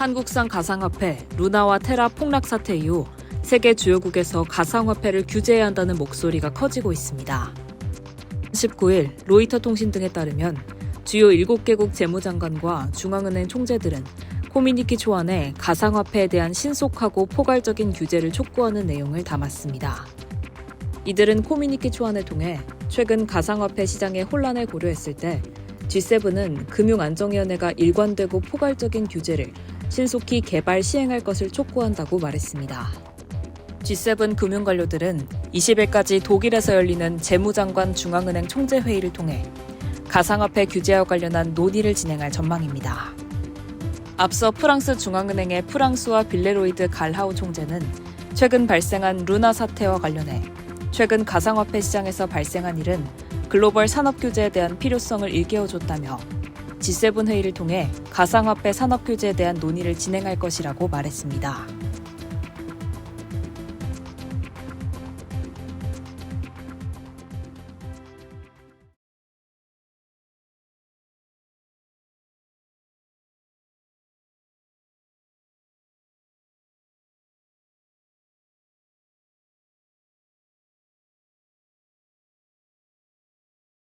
한국산 가상화폐 루나와 테라 폭락 사태 이후 세계 주요국에서 가상화폐를 규제해야 한다는 목소리가 커지고 있습니다. 19일 로이터 통신 등에 따르면 주요 7개국 재무장관과 중앙은행 총재들은 코미니키 초안에 가상화폐에 대한 신속하고 포괄적인 규제를 촉구하는 내용을 담았습니다. 이들은 코미니키 초안을 통해 최근 가상화폐 시장의 혼란을 고려했을 때 G7은 금융안정위원회가 일관되고 포괄적인 규제를 신속히 개발 시행할 것을 촉구한다고 말했습니다. G7 금융 관료들은 20일까지 독일에서 열리는 재무장관 중앙은행 총재 회의를 통해 가상화폐 규제와 관련한 논의를 진행할 전망입니다. 앞서 프랑스 중앙은행의 프랑스와 빌레로이드 갈하우 총재는 최근 발생한 루나 사태와 관련해 최근 가상화폐 시장에서 발생한 일은 글로벌 산업 규제에 대한 필요성을 일깨워줬다며 G7 회의를 통해 가상화폐 산업 규제에 대한 논의를 진행할 것이라고 말했습니다.